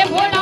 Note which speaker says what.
Speaker 1: 내 몰라